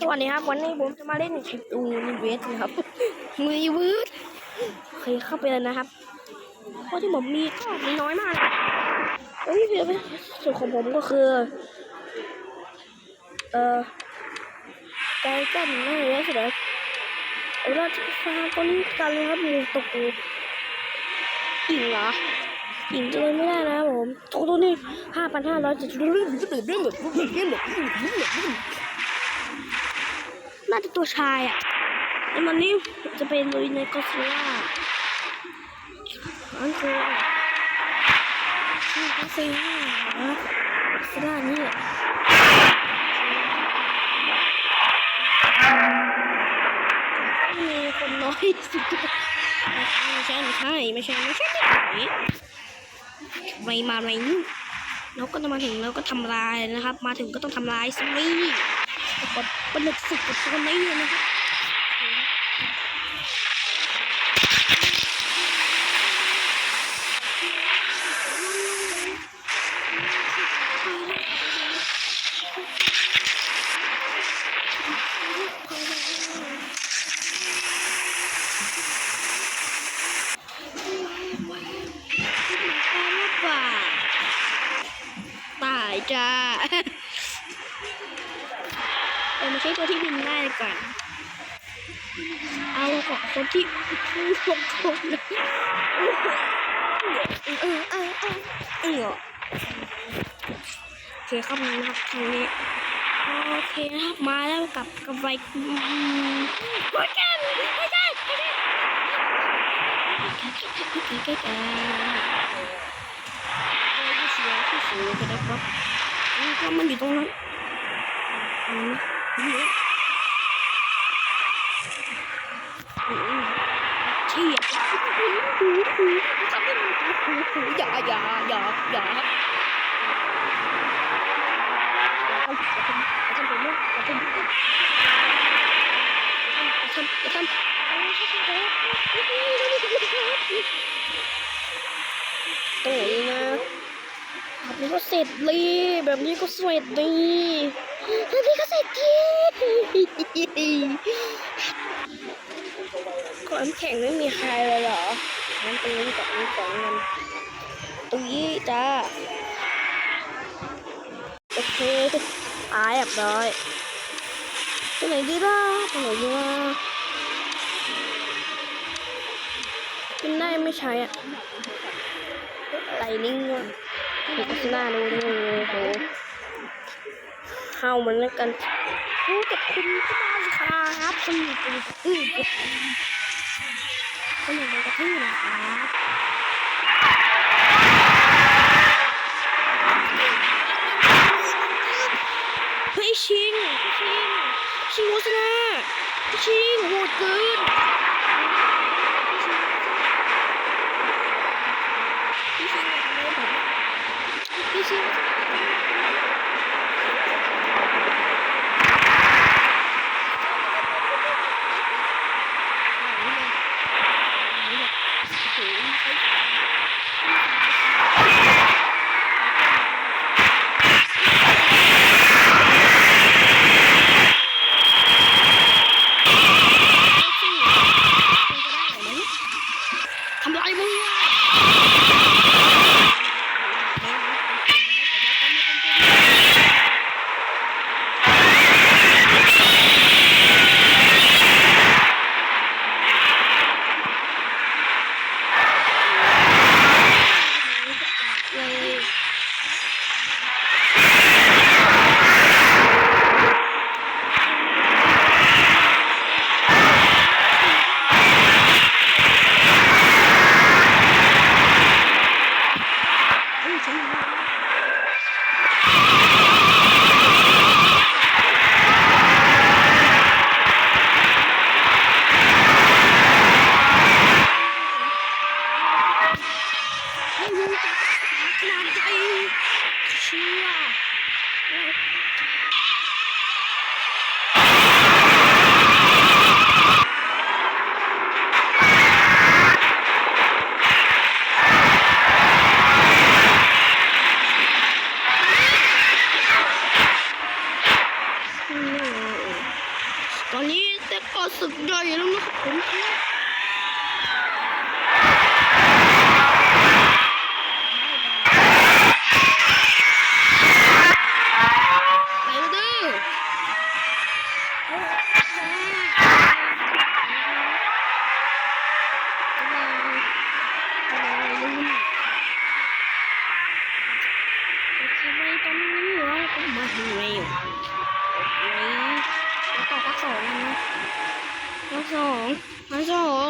สวัสดีครับ วันนี้ผมจะมาเล่นดูนิเวศนะครับนิเวศโอเคเข้าไปเลยนะครับเพราะที่ผมมีก็มีน้อยมากเอ้ยส่วนของผมก็คือ เอ่อไก่กันไม่เยอะสุดเลยเอาเราจะฟาต้นกันเลยครับหมูตกอิ่งเหรออิ่งจะเลยไม่ได้นะผมตัวตัวนี้ห้าพันห้าร้อยเจะเรื่องจะเรื่องแบบเรื่องแบบ น่าจะตัวชายอะแล้วมันนี่จะเป็นลุยในก็ซิล่าอันคือชื่อก็ซิล่านะก็ซิล่านี่แหละมีคนน้อยสุดไม่ใช่ไม่ใช่ไม่ใช่ไม่ใช่ไม่ใช่ไปมาไรนี่เราก็จะมาถึงแล้วก็ทำลายนะครับ มาถึงก็ต้องทำลายสิ กดเป็นหนึกสุดกับตัวนี้เลยนะครับายจ้า เออมาใช้ตัวที่บินได้ก่อน เอาของคนที่ผู้ลงคนเลยเออเออเออเออโอเคครับนะครับทางนี้โอเคนะครับมาแล้วกับกับไฟอืมโอ้ยกันไม่ได้ไม่ได้แก่แก่แก่แก่ผู้เสียผู้เสียกันนะครับนี่ก็มันอยู่ตรงนั้นอืม เฉียบหูหูหูทำให้มันหูหูหูอย่าอย่าอย่าอย่าทำทำทำผมนะทำทำทำตรงไหนนะแบบ นี้ก็เสร็จดีแบบนี้ก็เสร็จดีแบบนี้ก็เสร็จดีก่อนแข่งไม่มีใครเลยเหรองั้นตรงนี้กับนี้ก่อนมันตรงนี้จ้าโอเคตายแบบร้อยตรงไหนดีล่ะตรงไหนดีล่ะขึ้นได้ไม่ใช้อะไหลลิงว่ะ ดูโฆษณาดูดูโหเข้ามันแล้วกันโอ้กับคุณที่มาสิครับสนุกดีอือก็อยู่ในกระทืบนะครับเฮ้ยชิงชิงชิงโฆษณาชิงโหดเกินพี่ชิงอยากทำอะไรผมพี่ชิง ทำ ตรงนี้เราก็มาถึงแล้วโอเคแล้วต่อภาคสองนะภาคสองภาคสอง